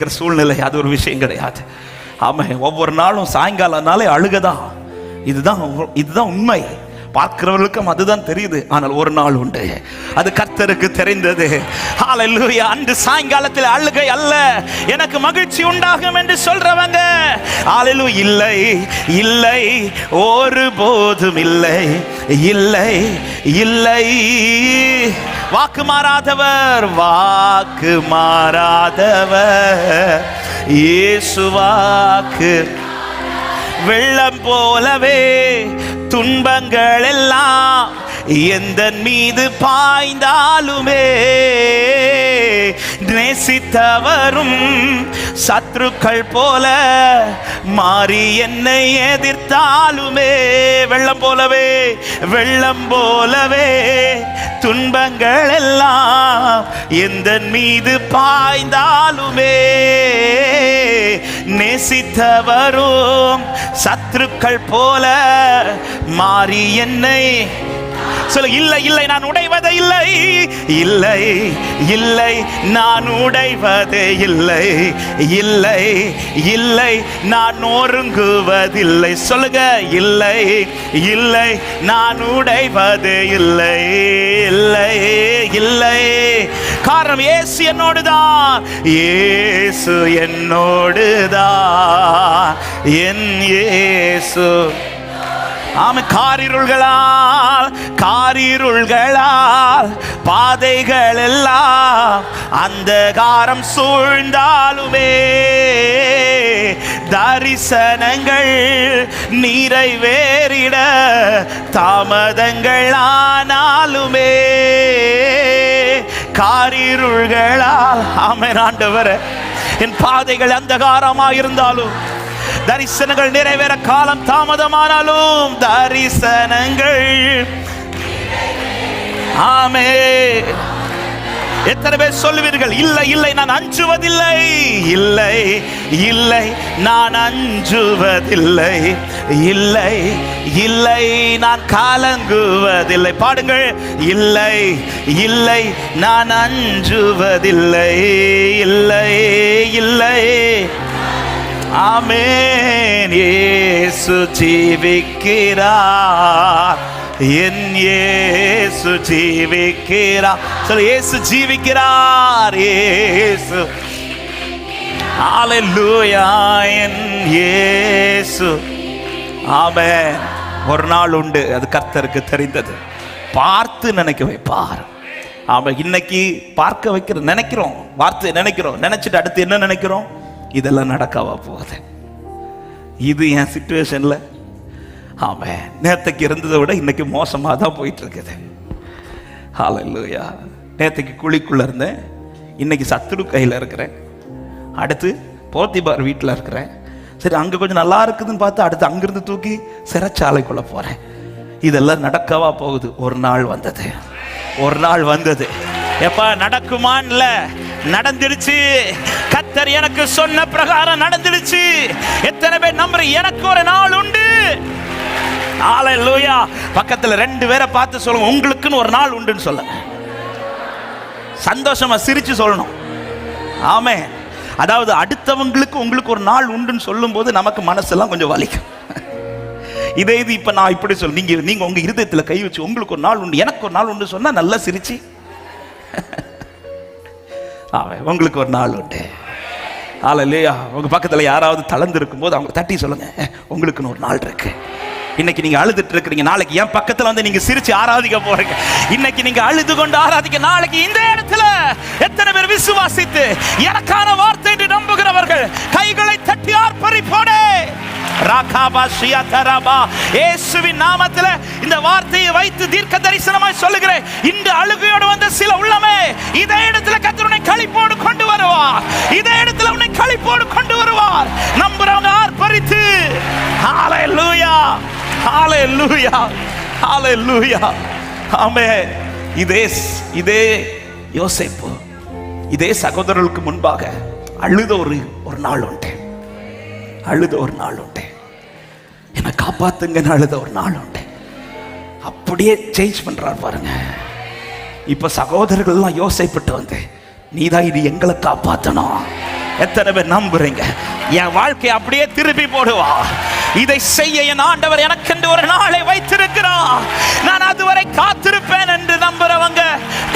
இருக்கிற சூழ்நிலை அது ஒரு விஷயம் கிடையாது. ஆமாம் ஒவ்வொரு நாளும் சாயங்காலனாலே அழுகதான். இதுதான் இதுதான் உண்மை. பார்க்கிறவர்களுக்கும் அதுதான் தெரியுது. ஆனால் ஒரு நாள் உண்டு. அது கர்த்தருக்கு தெரிந்தது. ஹalleluya அன்று சாயங்காலத்தில் அழுகை அல்ல. எனக்கு மகிழ்ச்சி உண்டாகும் என்று சொல்றவங்க. ஹalleluya இல்லை இல்லை ஒருபோதும் இல்லை. இல்லை இல்லை. வாக்கு மாறாதவர் வாக்கு மாறாதவர். இயேசு வாக்கு. வெள்ளம் போலவே துன்பங்கள் எல்லாம் எந்த மீது பாய்ந்தாலுமே நேசித்தவரும் சத்ருக்கள் போல மாறி என்னை எதிர்த்தாலுமே. வெள்ளம் போலவே வெள்ளம் போலவே துன்பங்கள் எல்லாம் எந்த மீது பாய்ந்தாலுமே. நேசித்தவரும் சத்ருக்கள் போல மாறி என்னை. சொல்ல இல்லை இல்லை நான் உடைவதை இல்லை. இல்லை இல்லை நான் உடைவதே இல்லை. இல்லை இல்லை நான் நொறுங்குவதில்லை. சொல்லுங்க இல்லை இல்லை நான் உடைவதே இல்லை. இல்லை இல்லை. காரணம் ஏசு என்னோடுதான் ஏசு என்னோடுதான் என் ஏசு ஆமை காரிருள்களால் காரிருள்களால் பாதைகள் எல்லாம் அந்த காரம் சூழ்ந்தாலுமே தரிசனங்கள் நிறைவேறிட தாமதங்கள் ஆனாலுமே காரிருள்களால். ஆமை ஆண்டவர. என் பாதைகள் அந்தகாரமாக இருந்தாலும் தரிசனங்கள் நிறைவேற காலம் தாமதமானாலும் தரிசனங்கள் ஆமே. எத்தனை பேர் சொல்லுவீர்கள்? இல்லை இல்லை நான் அஞ்சுவதில்லை. இல்லை இல்லை நான் அஞ்சுவதில்லை. இல்லை இல்லை நான் காலங்குவதில்லை. பாடுங்கள். இல்லை இல்லை நான் அஞ்சுவதில்லை. இல்லை இல்லை. ஆமென். இயேசு ஜீவிக்கிறார். என் இயேசு ஜீவிக்கிறார். சொல்லு இயேசு ஜீவிக்கிறார். இயேசு. ஹalleluya என் இயேசு. ஆமென். ஒரு நாள் உண்டு. அது கர்த்தருக்கு தெரிந்தது. பார்த்து நினைக்க வைப்பார். ஆமா இன்னைக்கு பார்க்க வைக்கிற நினைக்கிறோம். வார்த்தை நினைக்கிறோம். நினைச்சிட்டு அடுத்து என்ன நினைக்கிறோம்? இதெல்லாம் நடக்காவா போகுது? இது என் சுச்சுவேஷனில் ஆமாம் நேற்றுக்கு இருந்ததை விட இன்னைக்கு மோசமாக தான் போயிட்டு இருக்குது ஹalleluya நேற்றுக்கு குழிக்குள்ளே இருந்தேன். இன்னைக்கு சத்துரு கையில் இருக்கிறேன். அடுத்து போத்திபார் வீட்டில் இருக்கிறேன். சரி அங்கே கொஞ்சம் நல்லா இருக்குதுன்னு பார்த்து அடுத்து அங்கிருந்து தூக்கி சிறைச்சாலைக்குள்ளே போகிறேன் இதெல்லாம் நடக்கவா போகுது? ஒரு நாள் வந்தது. ஒரு நாள் வந்தது. எப்ப நடக்குமான்ல? நடந்துருச்சு கத்தர் எனக்கு சொன்ன பிரகாரம் நடந்துடுச்சு. எத்தனை பேர் நம்புற எனக்கு ஒரு நாள் உண்டு. ஆலையா பக்கத்துல ரெண்டு பேரை பார்த்து சொல்லுங்க உங்களுக்குன்னு ஒரு நாள் உண்டுன்னு சொல்லுங்க சந்தோஷமா சிரிச்சு சொல்லணும். ஆமே அதாவது அடுத்தவங்களுக்கு உங்களுக்கு ஒரு நாள் உண்டுன்னு சொல்லும்போது நமக்கு மனசெல்லாம் கொஞ்சம் வலிக்கும். இதே இது இப்ப நான் இப்படி சொல்ல நீங்க நீங்க உங்க இருதயத்துல கை வச்சு உங்களுக்கு ஒரு நாள் உண்டு எனக்கு ஒரு நாள் உண்டு சொன்னா நல்லா சிரிச்சு. உங்களுக்கு ஒரு நாள் உண்டு. ஆள் இல்லையா உங்க பக்கத்துல யாராவது தளர்ந்து இருக்கும்போது அவங்க தட்டி சொல்லுங்க. உங்களுக்குன்னு ஒரு நாள் இருக்கு. இன்னைக்கு நீங்க அழுதுட்டு இருக்கிறீங்க. நாளைக்கு என் பக்கத்துல வந்து நீங்க சிரிச்சு ஆராதிக்க போறீங்க. இன்னைக்கு நீங்க அழுது கொண்டு ஆராதிக்க நாளைக்கு இந்த இடத்துல எத்தனை பேர் விசுவாசித்து எனக்கான வார்த்தை என்று நம்புகிறவர்கள் கைகளை தட்டி ஆர்ப்பரிப்போடே ராகாபா ஷியாதராபா இயேசுவின் நாமத்துல இந்த வார்த்தையை வைத்து தீர்க்க தரிசனமாய் சொல்லுகிறேன். இந்த அழுகையோடு வந்த சில உள்ளமே இதே இடத்துல கத்தருனை உன்னை களிப்போடு கொண்டு வருவார். இதே இடத்துல உன்னை களிப்போடு கொண்டு வருவார். நம்புறவங்க ஆர்ப்பரித்து. ஹalleluya. ஹalleluya ஹalleluya ஆமே இதே இதே யோசேப்பு. இதே சகோதரர்களுக்கு முன்பாக அழுத ஒரு ஒரு நாள் உண்டு. அழுத ஒரு நாள் உண்டு. என்னை காப்பாத்துங்கன்னு அழுத ஒரு நாள் உண்டு. அப்படியே சேஞ்ச் பண்றார் பாருங்க. இப்ப சகோதரர்கள்லாம் யோசைப்பட்டு வந்து நீதான் இது எங்களை காப்பாத்தணும். எத்தனை பேர் நம்புறீங்க? என் வாழ்க்கையை அப்படியே திருப்பி போடுவா. இதை செய்ய என் ஆண்டவர் எனக்கென்று ஒரு நாளை வைத்திருக்கிறார். நான் அதுவரை காத்திருப்பேன் என்று நம்புறவங்க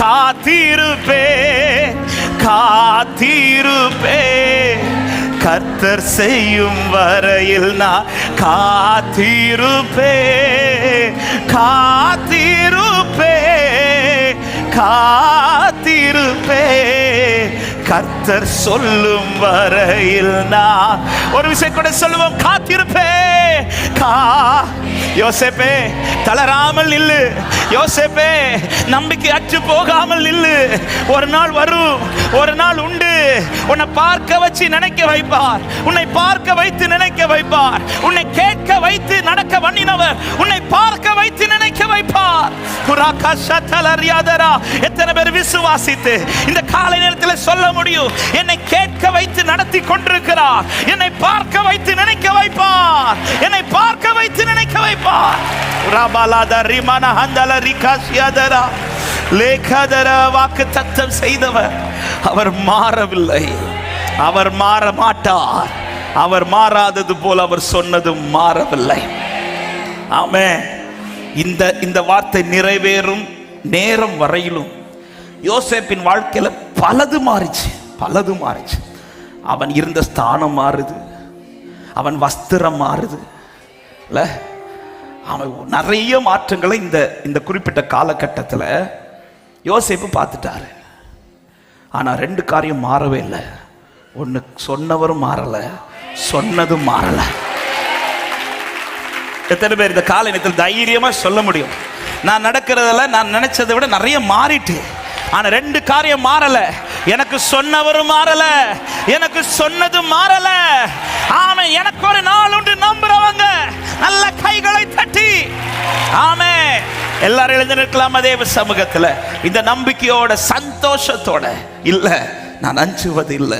காத்திருப்பே காத்திருப்பே கர்த்தர் செய்யும் வரையில் நான் காத்திருப்பே காத்திருப்பே காத்திருப்பே கர்த்தர் சொல்லும் வரையில் நான் ஒரு விஷயம் கூட சொல்லுவோம் காத்திருப்பே. கா யோசேப்பே தளராமல் நில்லு. யோசேப்பே நம்பிக்கை அற்று போகாமல் நில்லு. ஒரு நாள் வரும் ஒரு நாள் உண்டு. உன்னை பார்க்க வச்சு நினைக்க வைப்பார். உன்னை பார்க்க வைத்து நினைக்க வைப்பார். உன்னை கேட்க வைத்து நடக்க பண்ணினவர் உன்னை பார்க்க வைத்து எத்தனை பேர் விசுவாசித்து இந்த காலை நேரத்தில் சொல்ல முடியும்? என்னை கேட்க வைத்து நடத்தி கொண்டிருக்கிறார். என்னை பார்க்க வைத்து நினைக்க வைப்பார். என்னை பார்க்க வைத்து நினைக்க வைப்பார். ரபாலாத ரிமான ஹந்தல ரிகாசியாதரா லேகாதர வாக்கு தத்தம் செய்தவர். அவர் மாறவில்லை. அவர் மாற மாட்டார். அவர் மாறாதது போல அவர் சொன்னதும் மாறவில்லை. ஆமே இந்த இந்த வார்த்தை நிறைவேறும் நேரம் வரையிலும். யோசேப்பின் வாழ்க்கையில் பலது மாறிச்சு பலது மாறிச்சு. அவன் இருந்த ஸ்தானம் மாறுது அவன் வஸ்திரம் மாறுது இல்லை? அவன் நிறைய மாற்றங்களை இந்த இந்த குறிப்பிட்ட காலகட்டத்தில் யோசேப்பு பார்த்துட்டாரு. ஆனால் ரெண்டு காரியம் மாறவே இல்லை. ஒன்று சொன்னவரும் மாறலை சொன்னதும் மாறலை. எத்தனை பேர் இந்த கால நேரத்தில் தைரியமாக சொல்ல முடியும்? நான் நடக்கிறதுல நான் நினைச்சதை விட நிறைய மாறிட்டு ஆனால் ரெண்டு காரியம் மாறல. எனக்கு சொன்னவரும் மாறல. எனக்கு சொன்னதும் மாறல. ஆமே எனக்கு ஒரு நாள் உண்டு நம்புறவங்க. நல்ல கைகளை தட்டி. ஆமே எல்லாரும் எழுந்து நிற்கலாம் தேவ சமூகத்தில். இந்த நம்பிக்கையோட சந்தோஷத்தோட. இல்லை நான் அஞ்சுவது இல்லை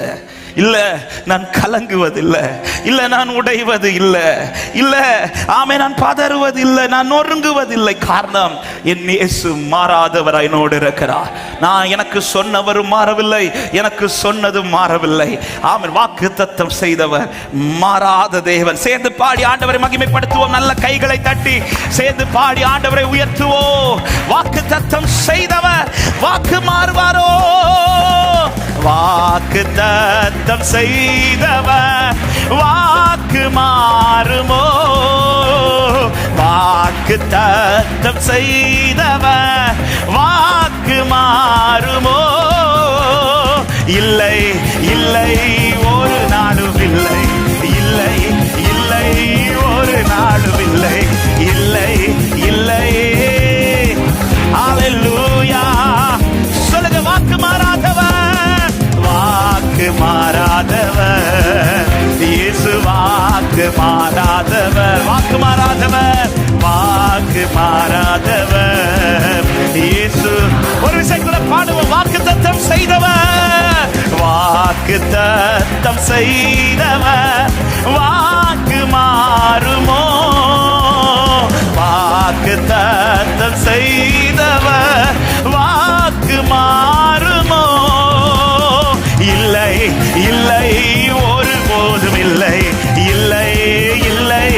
இல்ல நான் கலங்குவதில்லை. இல்ல நான் உடைவது இல்லை இல்ல ஆமே நான் பதறுவதில்லை. நான் நொறுங்குவதில்லை. காரணம் என் இயேசு மாறாதவர் என்னோடு இருக்கிறார். நான் எனக்கு சொன்னவரும் மாறவில்லை. எனக்கு சொன்னதும் மாறவில்லை. ஆமன் வாக்கு தத்தம் செய்தவர் மாறாத தேவன். சேர்ந்து பாடி ஆண்டவரை மகிமைப்படுத்துவோம். நல்ல கைகளை தட்டி சேர்ந்து பாடி ஆண்டவரை உயர்த்துவோம். வாக்கு தத்தம் செய்தவர் வாக்கு மாறுவாரோ? வாக்கு தத்தம் செய்தவர் வாக்கு மாறுமோ? வாக்கு தத்தம் செய்தவர் வாக்கு மாறுமோ? இல்லை இல்லை ஒரு நாடும் இல்லை. இல்லை இல்லை ஒரு நாடும் இல்லை இல்லை. இயேசு வாக்கு மாறாதவர் வாக்கு மாறாதவர் வாக்கு மாறாதவர். இயேசு ஒரு விஷயம் கூட பாடுவோம் வாக்கு தத்தம் செய்தவர் வாக்கு தத்தம் செய்தவர். வாக்கு மாறுமோ? வாக்கு தத்தம் செய்தவர் வாக்கு மாறுமோ? இல்லை இல்லை. இல்லை இல்லை இல்லை.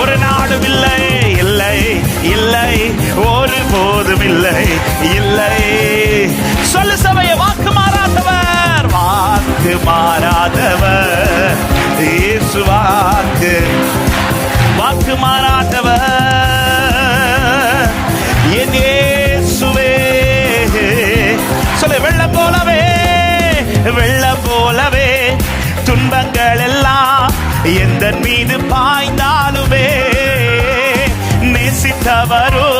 ஒரு நாடும் இல்லை இல்லை இல்லை. ஒரு போதும் இல்லை இல்லை. சொல்லு சபைய வாக்கு மாறாதவர் வாக்கு மாறாதவர். இயேசு வாக்கு. வாக்கு மாறாதவர். துன்பங்கள் எல்லாம் எந்த மீது பாய்ந்தாலுமே நேசித்தவரோ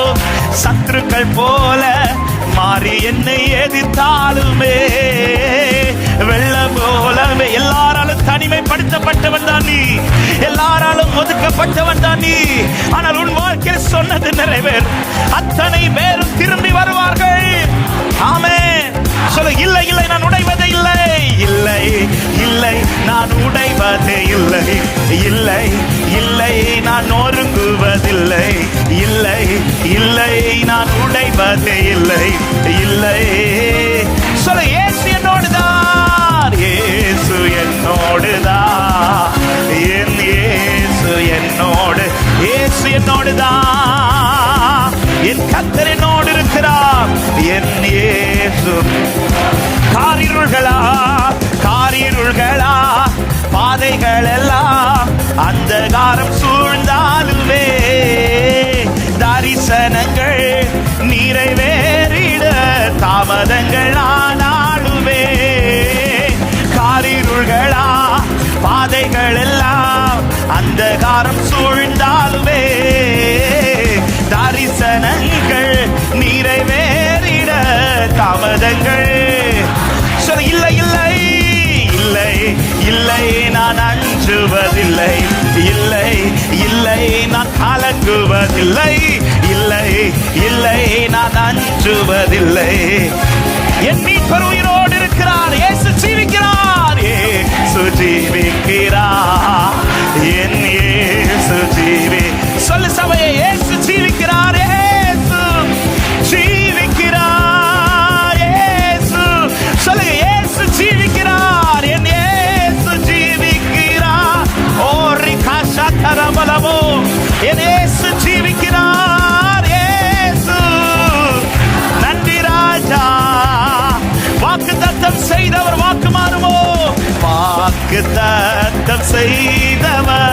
சத்துருக்கள் போல மாறி என்னை எதிர்த்தாலுமே. வெள்ளம் போலவே எல்லாராலும் தனிமைப்படுத்தப்பட்டவன் தான் நீ. எல்லாராலும் ஒதுக்கப்பட்டவன் தான் நீ. ஆனால் உன் வாழ்க்கையில் சொன்னது நிறைவேறும். அத்தனை பேரும் திரும்பி வருவார்கள். ஆமே சொல்லு இல்லை இல்லை நான் உடைவதே இல்லை. இல்லை இல்லை நான் உடைவதே இல்லை. இல்லை இல்லை நான் நொறுங்குவதில்லை. இல்லை இல்லை நான் உடைவதே இல்லை. இல்லை. சொல்லு ஏசு என்னோடுதான் ஏசு என்னோடுதான் என் ஏசு என்னோடு ஏசு என்னோடுதான் என் கத்தர் என்னோடு இருக்கிறார் என் இயேசு. காரிருள்களா காரிருள்களா பாதைகள் எல்லாம் அந்த காரம் சூழ்ந்தாலுமே தரிசனங்கள் நிறைவேறிட தாமதங்கள் ஆனாலுமே காரிருள்களா பாதைகள் எல்லாம் அந்த காரம் சூழ் நிறைவேறிட தாமதங்கள். சொல்ல இல்லை இல்லை இல்லை இல்லை நான் அஞ்சுவதில்லை. இல்லை இல்லை நான் கலங்குவதில்லை இல்லை இல்லை நான் அஞ்சுவதில்லை. என் மீட்பர் உயிரோடு இருக்கிறார் ஏசு ஜீவிக்கிறார் இயேசு ஜீவிக்கிறார். என் தத்தம்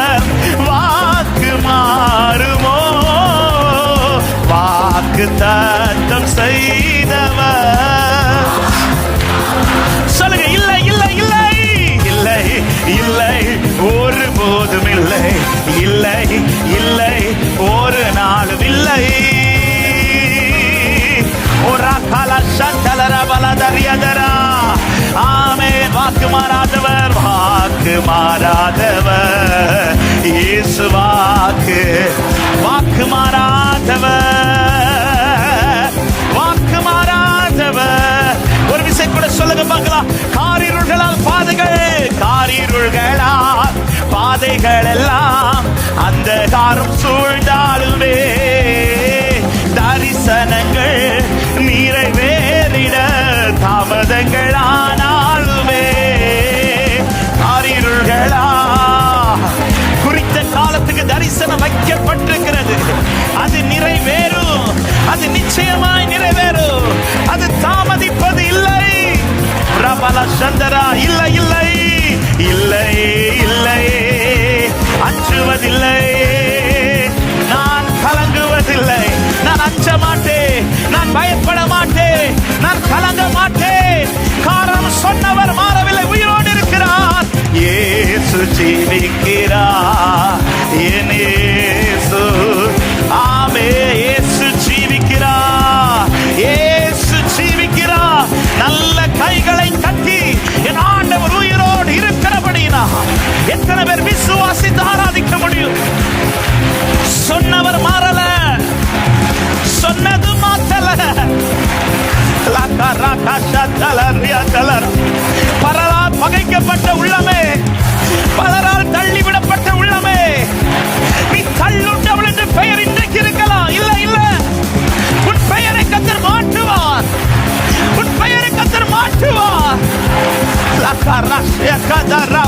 வாக்கு மாறாதவர். இயேசு வாக்கு வாக்கு மாறாதவர். வாக்கு மாறாதவர். ஒரு விஷயம் கூட சொல்லுங்க பார்க்கலாம். காரிருள்களால் பாதைகள் காரிருள்களால் பாதைகள் எல்லாம் அந்த காரம் சூழ்ந்தாலும் தரிசனம் வைக்கப்பட்டிருக்கிறது. அது நிறைவேறும். அது நிச்சயமாய் நிறைவேறும். அது தாமதிப்பது இல்லை. பிரபல சந்தரா இல்லை இல்லை. இல்லை இல்லை. அஞ்சுவதில்லை. நான் கலங்குவதில்லை. நான் அஞ்ச மாட்டேன். நான் பயப்பட மாட்டேன். நான் கலங்க மாட்டேன். காரணம் சொன்னவர் மாறவில்லை. உயிரோடு இருக்கிறார். ஏசு ஜீவிக்கிறார். என்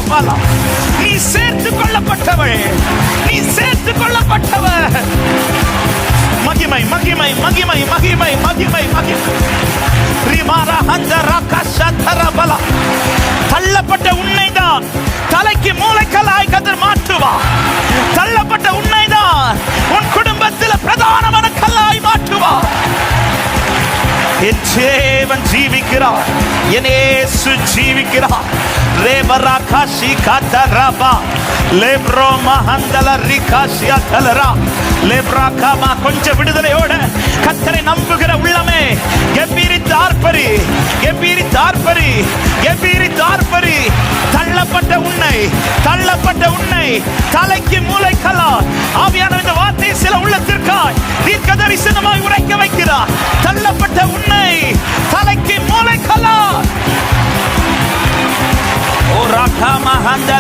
கதரா நீ சேர்த்து கொள்ளப்பட்டவள். நீ சேர்த்து கொள்ளப்பட்டவள். மகிமை மகிமை மகிமை மகிமை மகிமை மகிமை. ரிமாரா ஹந்தரா கஷதரபல தள்ளப்பட்ட உன்னைதான் தலைக்கு மூளைக்கலாய் கதிர் மாற்றுவா. தள்ளப்பட்ட உன்னைதான் உன் குடும்பத்தில் பிரதானமான கல்லாய் மாற்றுவா. என் தேவன் ஜீவிக்கிறார். என் ஏசு ஜீவிக்கிறார். ரேபரா காஷி காத்தரபா. லேப்ரோ மஹந்தல ரிகாஷியா தலரா லேப்ரா காமா கொஞ்சம் விடுதலையோட கத்தரை நம்புகிற உள்ளமே. கம்பீரி தார்பரி கம்பீரி தார்பரி கம்பீரி தார்பரி தள்ளப்பட்ட உன்னை தள்ளப்பட்ட உன்னை. தலைக்கு மூளைக்கலா ஆவியான இந்த வார்த்தை சில உள்ளத்திற்காய். தீர்க்க தரிசனமாய் உரைக்க வைக்கிறார். தள்ளப்பட்ட உன்னை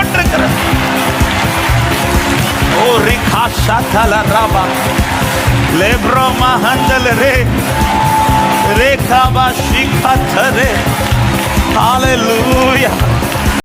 கொண்டிருக்கிறது. ஓ ரிகா சாத்தால ராபா. லேப்ரோ மகந்தல் ரே ரேகாபா சிகாத்தரே ஹalleluya.